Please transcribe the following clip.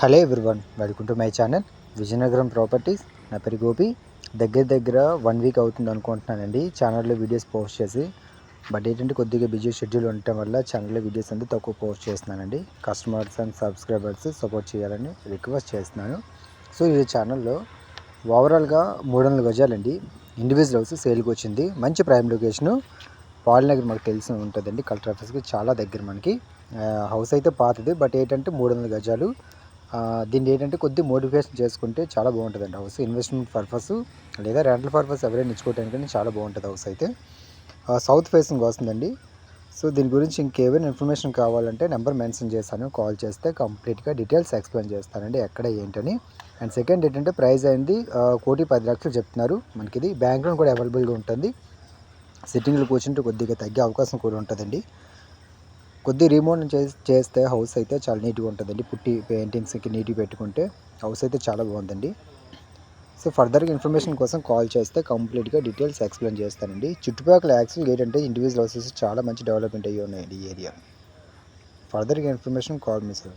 Hello everyone welcome to my channel Vizianagaram properties నా పేరు గోపి. దగ్గర దగ్గర వన్ వీక్ అవుతుంది అనుకుంటున్నానండి. ఛానల్లో వీడియోస్ పోస్ట్ చేసి బట్ ఏంటంటే కొద్దిగా బిజీ షెడ్యూల్ ఉండటం వల్ల ఛానల్లో వీడియోస్ అంతా తక్కువ పోస్ట్ చేస్తున్నానండి. కస్టమర్స్ అండ్ సబ్స్క్రైబర్స్ సపోర్ట్ చేయాలని రిక్వెస్ట్ చేస్తున్నాను. సో ఈ ఛానల్లో ఓవరాల్గా మూడు వందల గజాలండి. ఇండివిజువల్ హౌస్ సేల్కి వచ్చింది. మంచి ప్రైమ్ లొకేషను పాలినగర్ మనకు తెలిసి ఉంటుందండి. కలెక్టర్ ఆఫీస్కి చాలా దగ్గర మనకి. హౌస్ అయితే పాతది బట్ ఏంటంటే మూడు వందల గజాలు. దీన్ని ఏంటంటే కొద్ది మోటివేషన్ చేసుకుంటే చాలా బాగుంటుందండి హౌస్. ఇన్వెస్ట్మెంట్ పర్పస్ లేదా రెంటల్ పర్పస్ ఎవరైనా ఇచ్చుకోవడానికి చాలా బాగుంటుంది హౌస్ అయితే. సౌత్ ఫేసింగ్ వస్తుందండి. సో దీని గురించి ఇంకేమైనా ఇన్ఫర్మేషన్ కావాలంటే నెంబర్ మెన్షన్ చేశాను. కాల్ చేస్తే కంప్లీట్గా డీటెయిల్స్ ఎక్స్ప్లెయిన్ చేస్తానండి ఎక్కడ ఏంటని. అండ్ సెకండ్ ఏంటంటే ప్రైస్ అయింది కోటి పది లక్షలు చెప్తున్నారు. మనకి ఇది బ్యాంక్ లోన్ కూడా అవైలబుల్గా ఉంటుంది. సిట్టింగ్లో కూర్చుంటే కొద్దిగా తగ్గే అవకాశం కూడా ఉంటుందండి. కొద్ది రిమోట్ చేస్తే హౌస్ అయితే చాలా నీట్గా ఉంటుందండి. పుట్టి పెయింటింగ్స్కి నీట్గా పెట్టుకుంటే హౌస్ అయితే చాలా బాగుందండి. సో ఫర్దర్గా ఇన్ఫర్మేషన్ కోసం కాల్ చేస్తే కంప్లీట్గా డీటెయిల్స్ ఎక్స్ప్లెయిన్ చేస్తానండి. చుట్టుపక్కల యాక్చువల్ ఏంటంటే ఇండివిజువల్ హౌసెస్ చాలా మంచి డెవలప్మెంట్ అయ్యి ఉన్నాయండి ఈ ఏరియా ఫర్దర్గా ఇన్ఫర్మేషన్ కాల్ మీ సార్